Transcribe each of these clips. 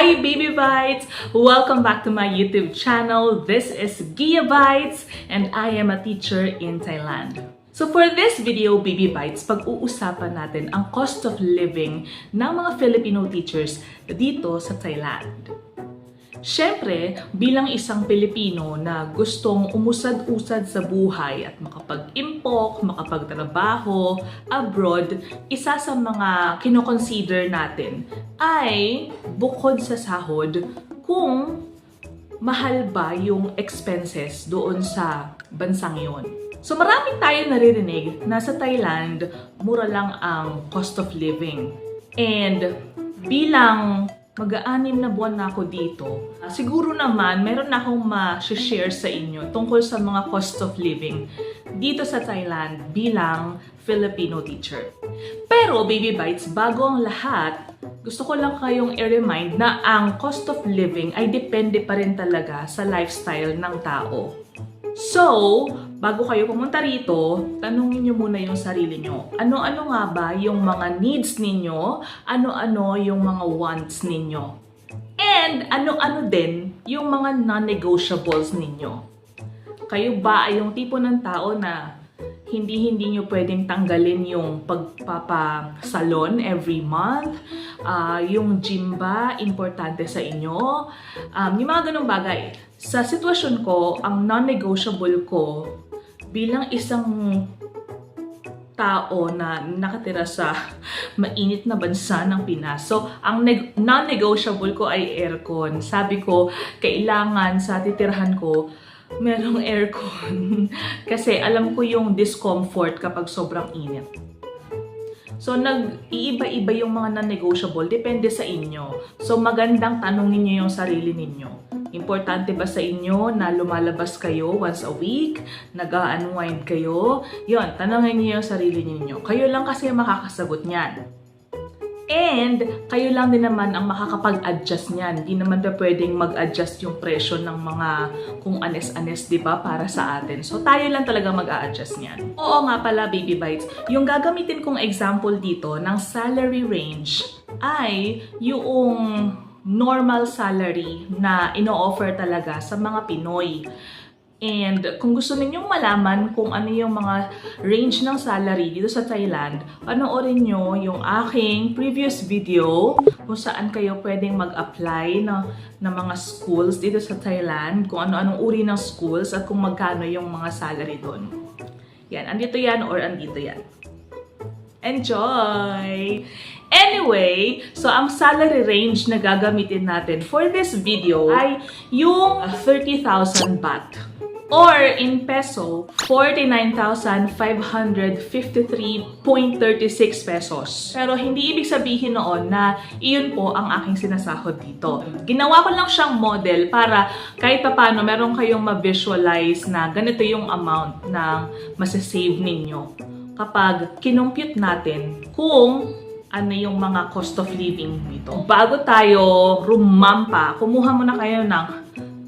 Hi Baby Bites! Welcome back to my YouTube channel. This is Gia Bites and I am a teacher in Thailand. So for this video, Baby Bites, pag-uusapan natin ang cost of living ng mga Filipino teachers dito sa Thailand. Siyempre, bilang isang Pilipino na gustong umusad-usad sa buhay at makapag-impok, makapagtrabaho abroad, isa sa mga kinoconsider natin ay bukod sa sahod kung mahal ba yung expenses doon sa bansang yon. So marami tayo naririnig na sa Thailand, mura lang ang cost of living. And bilang mag-aanim na buwan na ako dito, siguro naman meron na akong ma-share sa inyo tungkol sa mga cost of living dito sa Thailand bilang Filipino teacher. Pero Baby Bites, bago ang lahat, gusto ko lang kayong i-remind na ang cost of living ay depende pa rin talaga sa lifestyle ng tao. So, bago kayo pumunta rito, tanungin nyo muna yung sarili nyo. Ano-ano nga ba yung mga needs ninyo? Ano-ano yung mga wants ninyo? And ano-ano din yung mga non-negotiables ninyo? Kayo ba ay yung tipo ng tao na hindi-hindi nyo pwedeng tanggalin yung pagpapasalon every month? Ah, yung gym ba, importante sa inyo? Um, yung mga ganong bagay. Sa sitwasyon ko, ang non-negotiable ko bilang isang tao na nakatira sa mainit na bansa ng Pinas. So, ang neg- non-negotiable ko ay aircon. Sabi ko, kailangan sa titirhan ko, merong aircon. Kasi alam ko yung discomfort kapag sobrang init. So, nag-iiba-iba yung mga non-negotiable. Depende sa inyo. So, magandang tanongin niyo yung sarili ninyo. Importante ba sa inyo na lumalabas kayo once a week? Nag-unwind kayo? Yon, tanongin niyo yung sarili ninyo. Kayo lang kasi makakasagot niyan. And, kayo lang din naman ang makakapag-adjust niyan. Hindi naman ba pwedeng mag-adjust yung presyo ng mga kung anes-anes, di ba, para sa atin. So, tayo lang talaga mag-a-adjust niyan. Oo nga pala, Baby Bites. Yung gagamitin kong example dito ng salary range ay yung normal salary na ino-offer talaga sa mga Pinoy. And kung gusto ninyong malaman kung ano yung mga range ng salary dito sa Thailand, panoorin nyo yung aking previous video kung saan kayo pwedeng mag-apply na, ng mga schools dito sa Thailand, kung ano-anong uri ng schools at kung magkano yung mga salary doon. Yan, andito yan or andito yan. Enjoy! Anyway, so ang salary range na gagamitin natin for this video ay yung 30,000 baht. Or in peso, 49,553.36 pesos. Pero hindi ibig sabihin noon na iyon po ang aking sinasahod dito. Ginawa ko lang siyang model para kahit papano meron kayong ma-visualize na ganito yung amount na masasave ninyo kapag kinumpute natin kung ano yung mga cost of living nito. Bago tayo rumampa, kumuha muna kayo ng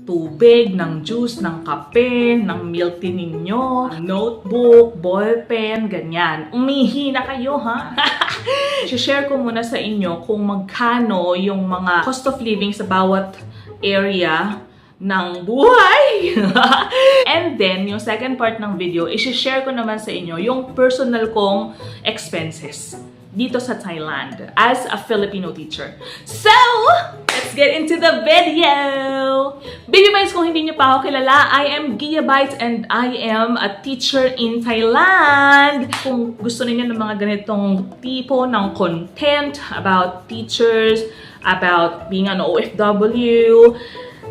tubig, ng juice, ng kape, ng milk tea ninyo, notebook, ballpen, ganyan. Umihi na kayo, ha? share ko muna sa inyo kung magkano yung mga cost of living sa bawat area ng buhay. And then, yung second part ng video, isi-share ko naman sa inyo yung personal kong expenses dito sa Thailand as a Filipino teacher. So, let's get into the video! Baby Bites, kung hindi niyo pa ako kilala, I am Gia Bites and I am a teacher in Thailand. Kung gusto niyo ng mga ganitong tipo ng content about teachers, about being an OFW,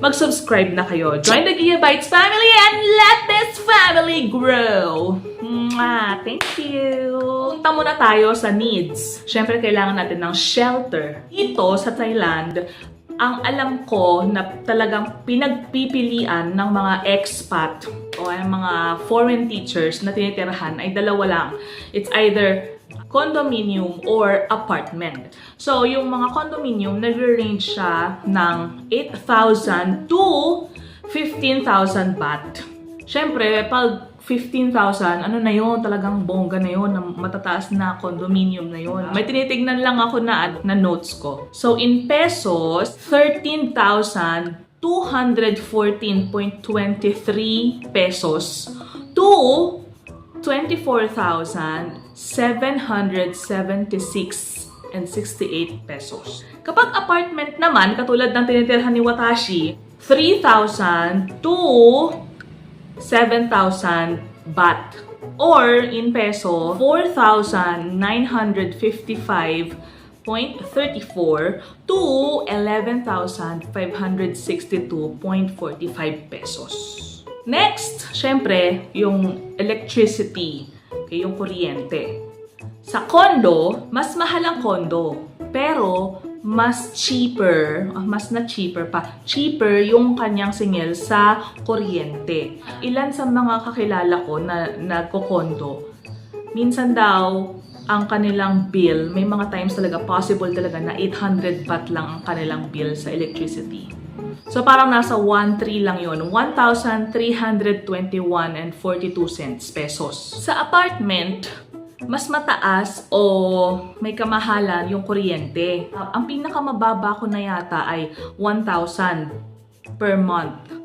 mag-subscribe na kayo. Join the Gia Bites family and let this family grow! Mwah! Thank you! Punta muna tayo sa needs. Siyempre, kailangan natin ng shelter. Dito sa Thailand, ang alam ko na talagang pinagpipilian ng mga expat o mga foreign teachers na tinitirahan ay dalawa lang. It's either condominium or apartment. So, yung mga condominium, nag-range siya ng 8,000 to 15,000 baht. Siyempre, pag 15,000, ano na yon talagang bongga na yon matataas na condominium na yon. May tinitignan lang ako na, na notes ko. So, in pesos, 13,214.23 pesos to 24,776 and 68 pesos. Kapag apartment naman, katulad ng tinitirhan ni Watashi, 3,000 to 7,000 baht. Or, in peso, 4,955.34 to 11,562.45 pesos. Next, syempre, yung electricity, okay, yung kuryente. Sa condo, mas mahal ang condo. Pero, mas cheaper, ah, mas na cheaper pa, cheaper yung kanyang singil sa kuryente. Ilan sa mga kakilala ko na nagko-condo, minsan daw, ang kanilang bill, may mga times talaga possible talaga na 800 baht lang ang kanilang bill sa electricity. So parang nasa 1.3 lang yon 1,321 and 42 cents pesos. Sa apartment, mas mataas o may kamahalan yung kuryente. Ang pinakamababa ko na yata ay 1,000 per month.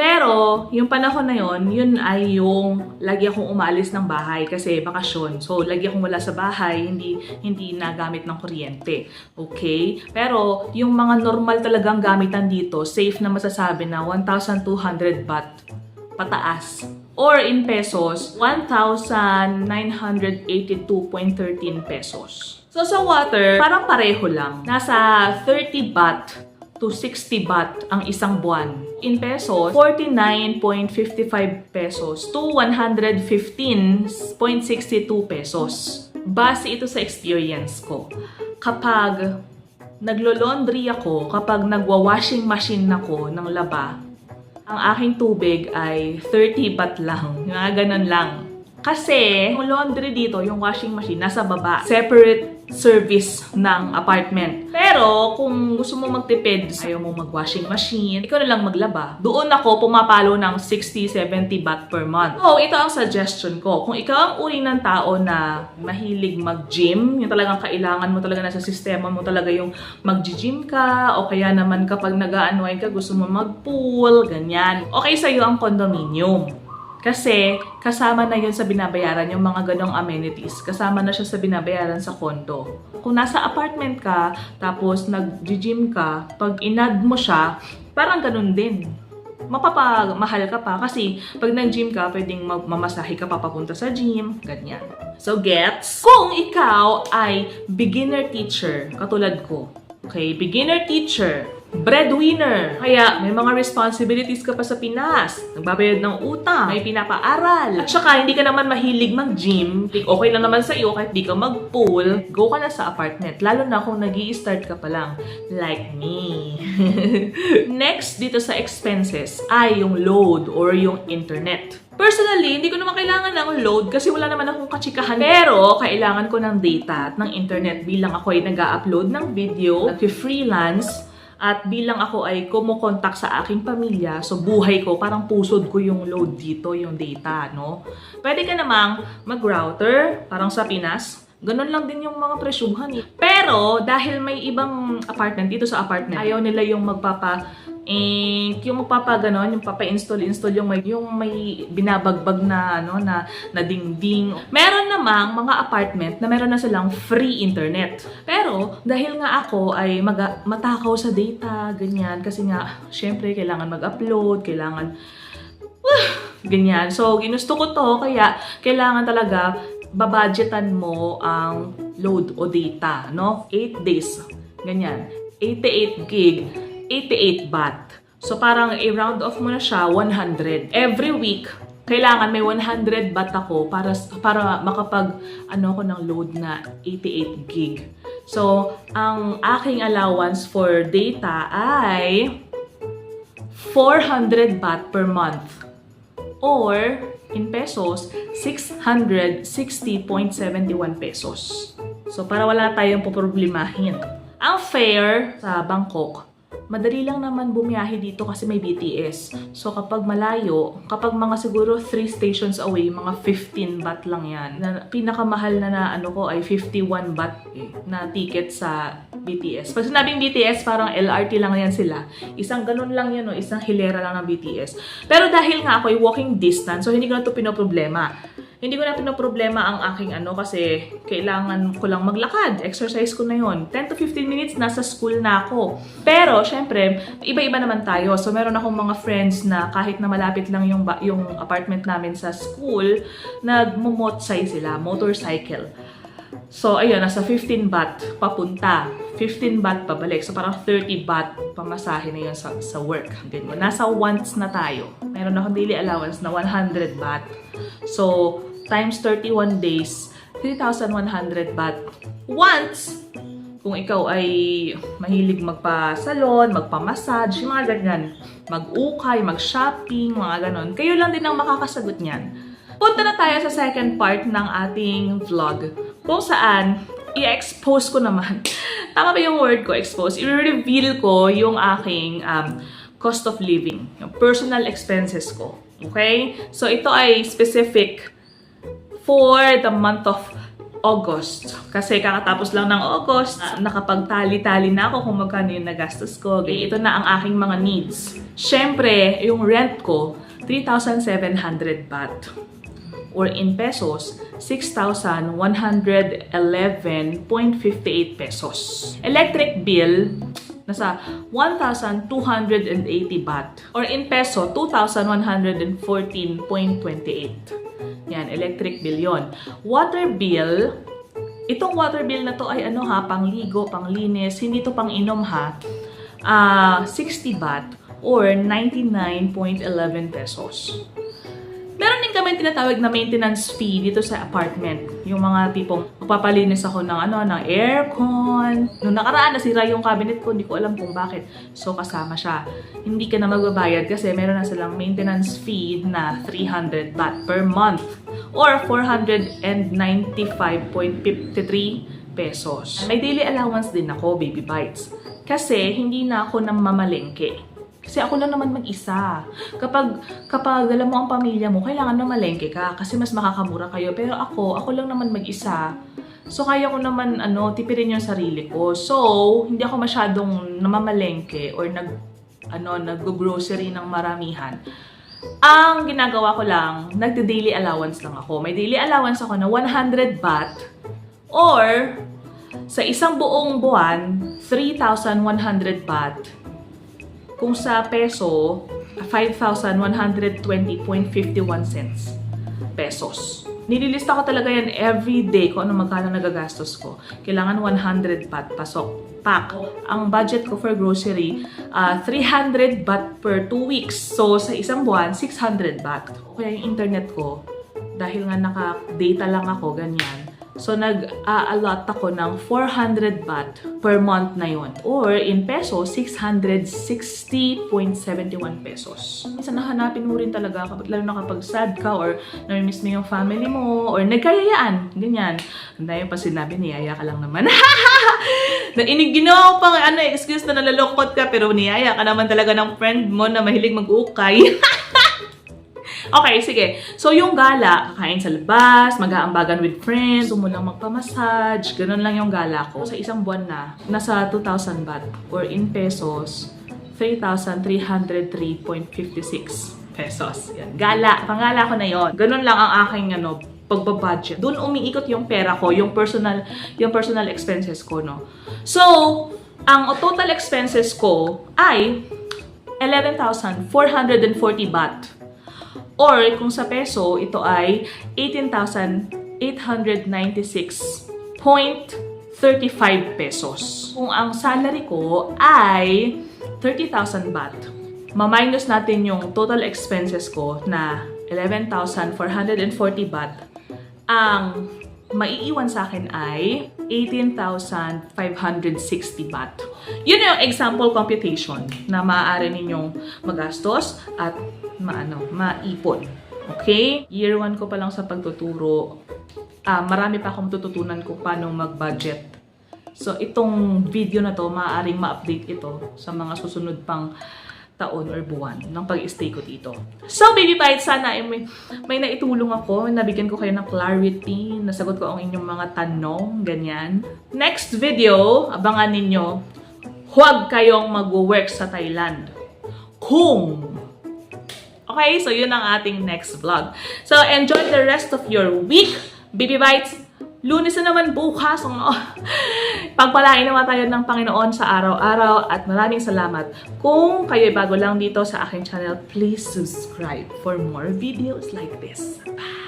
Pero, yung panahon na yon, yun ay yung lagi akong umalis ng bahay kasi bakasyon. So, lagi akong wala sa bahay, hindi hindi nagamit ng kuryente. Okay? Pero, yung mga normal talagang gamitan dito, safe na masasabi na 1,200 baht pataas. Or in pesos, 1,982.13 pesos. So sa water, parang pareho lang. Nasa 30 baht to 60 baht ang isang buwan. In pesos, 49.55 pesos to 115.62 pesos. Base ito sa experience ko. Kapag naglo-laundry ako, kapag nagwa-washing machine ako ng laba, ang aking tubig ay 30 baht lang. Mga ganun lang. Kasi, yung laundry dito, yung washing machine, nasa baba. Separate service ng apartment. Pero, kung gusto mo magtipid, ayaw mo mag-washing machine, ikaw na lang maglaba. Doon ako pumapalo ng 60-70 baht per month. So, ito ang suggestion ko. Kung ikaw ang uri ng tao na mahilig mag-gym, yung talagang kailangan mo talaga nasa sistema mo talaga yung mag-gym ka, o kaya naman kapag nag-unwind ka, gusto mo mag-pool, ganyan. Okay sa'yo ang condominium. Kasi kasama na yun sa binabayaran yung mga ganong amenities. Kasama na siya sa binabayaran sa condo. Kung nasa apartment ka, tapos nag-gym ka, pag inad mo siya, parang ganun din. Mapapamahal ka pa kasi pag nag-gym ka, pwedeng magmamasahe ka papapunta sa gym, ganyan. So gets? Kung ikaw ay beginner teacher, katulad ko, okay, beginner teacher, breadwinner. Kaya may mga responsibilities ka pa sa Pinas. Nagbabayad ng utang, may pinapaaral. At saka hindi ka naman mahilig mag-gym. Okay lang naman sa iyo kahit di ka mag-pool. Go ka na sa apartment. Lalo na kung nag start ka pa lang. Like me. Next dito sa expenses ay yung load or yung internet. Personally, hindi ko naman kailangan ng load kasi wala naman akong kachikahan. Pero, kailangan ko ng data at ng internet bilang ako ay nag-upload ng video, nag-freelance, at bilang ako ay kumukontak sa aking pamilya, so buhay ko, parang pusod ko yung load dito, yung data, no? Pwede ka namang mag-router, parang sa Pinas. Ganun lang din yung mga presyuhan. eh. Pero, dahil may ibang apartment, dito sa apartment, ayaw nila yung magpapa eh, yung magpapa ganon, yung papa-install install yung may yung may binabagbag na ano na na dingding. Meron namang mga apartment na meron na silang free internet. Pero dahil nga ako ay maga, matakaw sa data, ganyan kasi nga syempre kailangan mag-upload, kailangan ganyan. So ginusto ko to kaya kailangan talaga babudgetan mo ang load o data, no? 8 days. Ganyan. 88 gig 88 baht. So parang i-round off mo na siya 100. Every week, kailangan may 100 baht ako para para makapag ano ko ng load na 88 gig. So, ang aking allowance for data ay 400 baht per month. Or, in pesos, 660.71 pesos. So, para wala tayong poproblemahin. Ang fare sa Bangkok, madali lang naman bumiyahe dito kasi may BTS. So kapag malayo, kapag mga siguro 3 stations away, mga 15 baht lang yan. Na, pinakamahal na na ano ko ay 51 baht eh, na ticket sa BTS. Pag sinabing BTS, parang LRT lang yan sila. Isang ganun lang yan, no? isang hilera lang ng BTS. Pero dahil nga ako ay walking distance, so hindi ko na ito pinoproblema. Hindi ko na pinoproblema ang aking ano kasi kailangan ko lang maglakad. Exercise ko na yon 10 to 15 minutes, nasa school na ako. Pero, syempre, iba-iba naman tayo. So, meron akong mga friends na kahit na malapit lang yung, yung apartment namin sa school, nagmumotsay sila, motorcycle. So, ayun, nasa 15 baht papunta. 15 baht pabalik. So, parang 30 baht pamasahe na yun sa, sa work. Ganyan. Nasa wants na tayo. Meron akong daily allowance na 100 baht. So, times 31 days, 3,100 baht. Once, kung ikaw ay mahilig magpa-salon, magpa-massage, mga ganyan, mag-ukay, mag-shopping, mga ganon, kayo lang din ang makakasagot niyan. Punta na tayo sa second part ng ating vlog, kung saan i-expose ko naman. Tama ba yung word ko, expose? I-reveal ko yung aking um, cost of living, yung personal expenses ko. Okay? So, ito ay specific for the month of August. Kasi kakatapos lang ng August, nakapagtali-tali na ako kung magkano yung nagastos ko. Okay, ito na ang aking mga needs. Siyempre, yung rent ko, 3,700 baht. Or in pesos, 6,111.58 pesos. Electric bill, nasa 1,280 baht. Or in peso, 2,114.28. Yan, electric bill yon. Water bill, itong water bill na to ay ano ha, pangligo, panglinis, hindi to pang inom ha. Ah, 60 baht or 99.11 pesos. Meron kami tinatawag na maintenance fee dito sa apartment. Yung mga tipong magpapalinis ako ng ano, ng aircon. Nung nakaraan, nasira yung cabinet ko, hindi ko alam kung bakit. So, kasama siya. Hindi ka na magbabayad kasi meron na silang maintenance fee na 300 baht per month or 495.53 pesos. May daily allowance din ako, baby bites. Kasi hindi na ako nang mamalengke. Kasi ako lang naman mag-isa. Kapag, kapag alam mo ang pamilya mo, kailangan na malengke ka kasi mas makakamura kayo. Pero ako, ako lang naman mag-isa. So, kaya ko naman, ano, tipirin yung sarili ko. So, hindi ako masyadong namamalengke or nag, ano, nag-grocery ng maramihan. Ang ginagawa ko lang, nagde-daily allowance lang ako. May daily allowance ako na 100 baht or sa isang buong buwan, 3,100 baht kung sa peso, 5,120.51 cents pesos. Nililista ko talaga yan every day kung ano magkano nagagastos ko. Kailangan 100 baht pasok. Pak. Ang budget ko for grocery, ah, 300 baht per 2 weeks. So, sa isang buwan, 600 baht. Kaya yung internet ko, dahil nga naka-data lang ako, ganyan. So, nag-a-allot ako ng 400 baht per month na yon Or, in peso, 660.71 pesos. Minsan nahanapin mo rin talaga, lalo na kapag sad ka or namimiss mo yung family mo or nagkayayaan. Ganyan. Ang dami pa sinabi, niyaya ka lang naman. na inig ginawa ko pang ano, excuse na nalalungkot ka pero niyaya ka naman talaga ng friend mo na mahilig mag-ukay. Okay, sige. So, yung gala, kakain sa labas, mag-aambagan with friends, gusto mo lang magpamassage, ganun lang yung gala ko. Sa isang buwan na, nasa 2,000 baht or in pesos, 3,303.56 pesos. Yan. Gala, pangala ko na yon. Ganun lang ang aking ano, pagbabudget. Doon umiikot yung pera ko, yung personal, yung personal expenses ko, no. So, ang total expenses ko ay 11,440 baht. Or kung sa peso, ito ay 18,896.35 pesos. Kung ang salary ko ay 30,000 baht, ma-minus natin yung total expenses ko na 11,440 baht, ang maiiwan sa akin ay 18,560 baht. Yun yung example computation na maaari ninyong magastos at maano, maipon. Okay? Year 1 ko pa lang sa pagtuturo. Ah, marami pa akong tututunan kung paano mag-budget So, itong video na to, maaaring ma-update ito sa mga susunod pang taon or buwan ng pag-stay ko dito. So, Baby Bites, sana ay may, may naitulong ako, nabigyan ko kayo ng clarity, nasagot ko ang inyong mga tanong, ganyan. Next video, abangan ninyo, huwag kayong mag-work sa Thailand. Kung Okay, so yun ang ating next vlog. So, enjoy the rest of your week. Baby Bites, lunes na naman bukas. Oh. Pagpalain naman tayo ng Panginoon sa araw-araw at maraming salamat. Kung kayo bago lang dito sa aking channel, please subscribe for more videos like this. Bye!